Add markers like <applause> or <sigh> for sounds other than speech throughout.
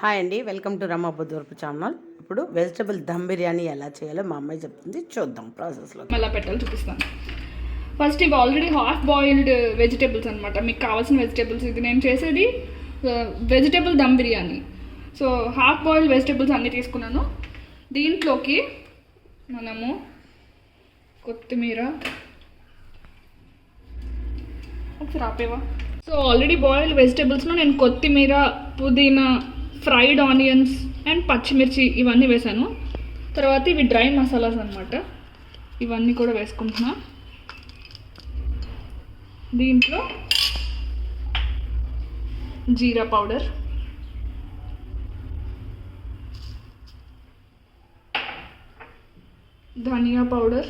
Hi అండి welcome to Ramma Buddhavarapu channel. ఇప్పుడు vegetable dum biryani ఎలా చేయాలో మా అమ్మాయి చెప్తుంది. చూద్దాం ప్రాసెస్లో మళ్ళీ పెట్టాలి చూపిస్తాను. ఫస్ట్ ఇవి ఆల్రెడీ హాఫ్ బాయిల్డ్ వెజిటేబుల్స్ అనమాట మీకు కావాల్సిన వెజిటేబుల్స్ ఇది. నేను చేసేది vegetable dum biryani. So half boiled vegetables అన్నీ తీసుకున్నాను. దీంట్లోకి మనము కొత్తిమీర. ఒకసారి ఆపేవా? సో ఆల్రెడీ బాయిల్డ్ వెజిటేబుల్స్లో నేను కొత్తిమీర పుదీనా ఫ్రైడ్ ఆనియన్స్ అండ్ పచ్చిమిర్చి ఇవన్నీ వేసాను తర్వాత ఇవి డ్రై మసాలాస్ అనమాట ఇవన్నీ కూడా వేసుకుంటున్నా. దీంట్లో జీరా పౌడర్. ధనియా పౌడర్.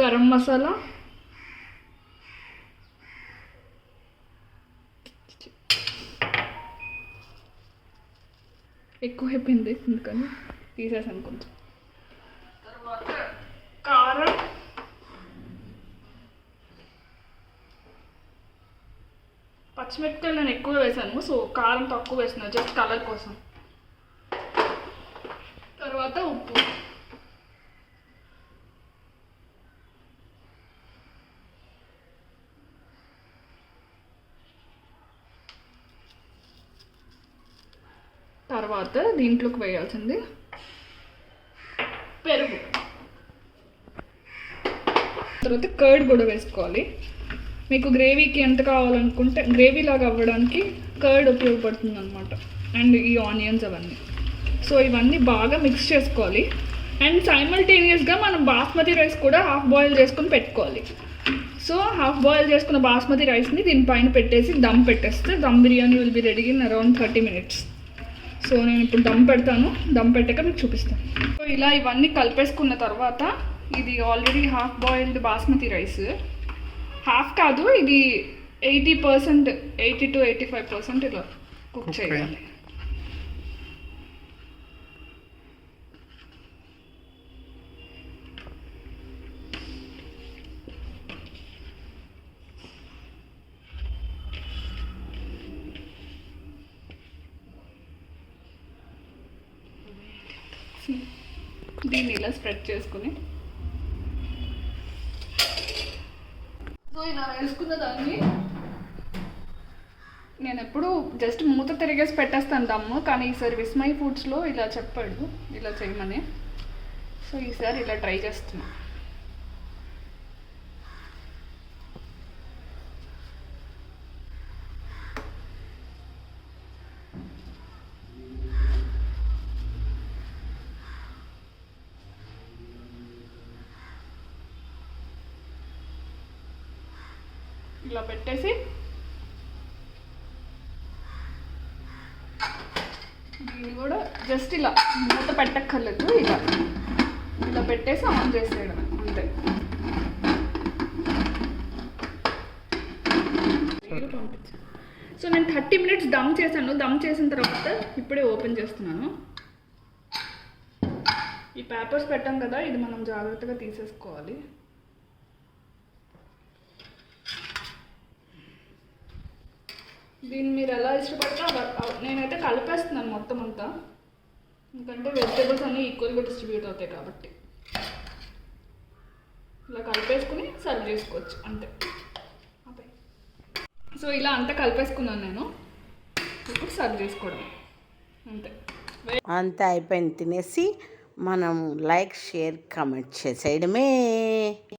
గరం మసాలా. ఎక్కువ అయిపోయింది అందుకని తీసేసాను కొంచెం. తర్వాత కారం. పచ్చిమిరపకాయలు నేను ఎక్కువ వేసాను సో కారం తక్కువ వేసిన జస్ట్ కలర్ కోసం. తర్వాత ఉప్పు. తర్వాత దీంట్లోకి వేయాల్సింది పెరుగు. తర్వాత కర్డ్ కూడా వేసుకోవాలి. మీకు గ్రేవీకి ఎంత కావాలనుకుంటే గ్రేవీ లాగా అవ్వడానికి కర్డ్ ఉపయోగపడుతుంది అనమాట అండ్ ఈ ఆనియన్స్ అవన్నీ. సో ఇవన్నీ బాగా మిక్స్ చేసుకోవాలి. అండ్ సైమల్టేనియస్గా మనం బాస్మతి రైస్ కూడా హాఫ్ బాయిల్ చేసుకొని పెట్టుకోవాలి. సో హాఫ్ బాయిల్ చేసుకున్న బాస్మతి రైస్ని దీనిపైన పెట్టేసి దమ్ పెట్టేస్తే dum biryani will be ready in around thirty minutes so నేను ఇప్పుడు దమ్ పెడతాను. దమ్ పెట్టాక మీకు చూపిస్తాను. సో ఇలా ఇవన్నీ కలిపేసుకున్న తర్వాత ఇది already half boiled basmati rice half కాదు ఇది eighty percent eighty to eighty five percent ఇలా కుక్ చేయాలి. <laughs> దీన్ని ఇలా స్ప్రెడ్ చేసుకుని. సో ఇలా వేసుకున్న దాన్ని నేను ఎప్పుడు జస్ట్ మూత తిరిగేసి పెట్టేస్తాను దమ్ము కానీ ఈసారి విస్మయ్ ఫుడ్స్లో ఇలా చెప్పాడు ఇలా చేయమని. సో ఈసారి ఇలా ట్రై చేస్తున్నాను ఇలా పెట్టేసి. దీన్ని కూడా జస్ట్ ఇలా మూత పెట్టక్కర్లేదు ఇలా. ఇలా పెట్టేసి ఆన్ చేసేయడం అంతే. సో నేను థర్టీ మినిట్స్ దమ్ చేశాను. దమ్ చేసిన తర్వాత ఇప్పుడే ఓపెన్ చేస్తున్నాను. ఈ పేపర్స్ పెట్టాం కదా ఇది మనం జాగ్రత్తగా తీసేసుకోవాలి. దీన్ని మీరు ఎలా ఇష్టపడితే నేనైతే కలిపేస్తున్నాను మొత్తం అంతా. ఎందుకంటే వెజిటేబుల్స్ అన్నీ ఈక్వల్గా డిస్ట్రిబ్యూట్ అవుతాయి కాబట్టి. ఇలా కలిపేసుకుని సర్వ్ చేసుకోవచ్చు అంతే. సో ఇలా అంతా కలిపేసుకున్నాను నేను. ఇప్పుడు సర్వ్ చేసుకోవడం. అంతే. అంతా అయిపోయింది తినేసి మనం లైక్ షేర్ కమెంట్ చేసేయడమే.